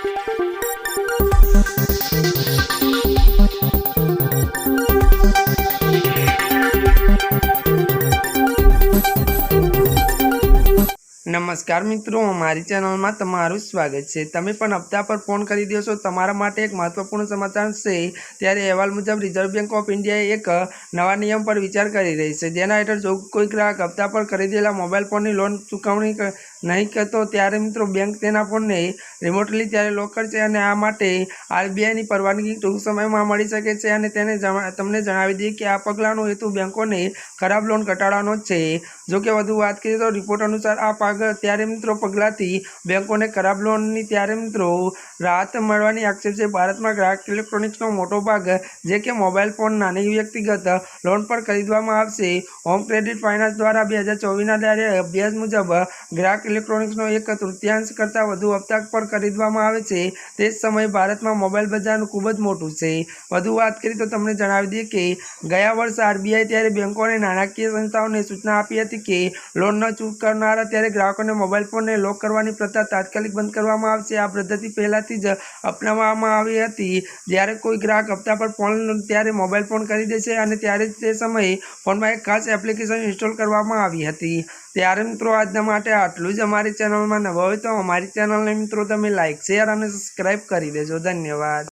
Thank you. નમસ્કાર મિત્રો, મારી ચેનલમાં તમારું સ્વાગત છે. તમે પણ હપ્તા પર ફોન કરી દો છો. તમારા માટે એક મહત્વપૂર્ણ સમાચાર છે. ત્યારે અહેવાલ મુજબ રિઝર્વ બેંક ઓફ ઇન્ડિયાએ એક નવા નિયમ પર વિચાર કરી રહી છે. જેના હેઠળ જો કોઈ ગ્રાહક હપ્તા પર ખરીદેલા મોબાઈલ ફોનની લોન ચૂકવણી નહીં કરતો, ત્યારે મિત્રો બેંક તેના ફોનને રિમોટલી ત્યારે લોક કરશે અને આ માટે આરબીઆઈની પરવાનગી ટૂંક સમયમાં મળી શકે છે અને તેને તમને જણાવી દઈએ કે આ પગલાંનો હેતુ બેંકોને ખરાબ લોન ઘટાડવાનો છે. જો કે વધુ વાત કરીએ તો રિપોર્ટ અનુસાર આ પાગ ત્યારે મિત્રો પગલાંથી બેંકોને ખરાબ લોનની ત્યારે મિત્રો રાહત મળવાની આક્ષેપ છે. ભારતમાં ગ્રાહક ઇલેક્ટ્રોનિક્સનો મોટો ભાગ, જે કે મોબાઈલ ફોન, નાની વ્યક્તિગત લોન પર ખરીદવામાં આવશે. હોમ ક્રેડિટ ફાઇનાન્સ દ્વારા બે હજાર ચોવીસના દારે અભ્યાસ મુજબ ગ્રાહક ઇલેક્ટ્રોનિક્સનો એક તૃતીયાંશ કરતાં વધુ હપ્તા પર ખરીદવામાં આવે છે. તે જ સમયે ભારતમાં મોબાઈલ બજારનું ખૂબ જ મોટું છે. વધુ વાત કરીએ તો તમને જણાવી દઈએ કે ગયા વર્ષે આરબીઆઈ ત્યારે બેંકો અને નાણાકીય સંસ્થાઓને સૂચના આપી હતી કે લોન ન કરનારા ત્યારે ગ્રાહકોને મોબાઈલ ફોનને લોક કરવાની પ્રથા તાત્કાલિક બંધ કરવામાં આવશે. આ પદ્ધતિ પહેલાથી જ અપનાવવામાં આવી હતી. જ્યારે કોઈ ગ્રાહક હપ્તા પર ફોન ત્યારે મોબાઈલ ફોન ખરીદે છે અને ત્યારે જ તે સમયે ફોનમાં એક ખાસ એપ્લિકેશન ઇન્સ્ટોલ કરવામાં આવી હતી. ત્યારે મિત્રો, આજના માટે આટલું જ અમારી ચેનલમાં નવા હોય તો અમારી ચેનલને મિત્રો, તમે લાઇક શેર અને સબસ્ક્રાઈબ કરી દેજો. ધન્યવાદ.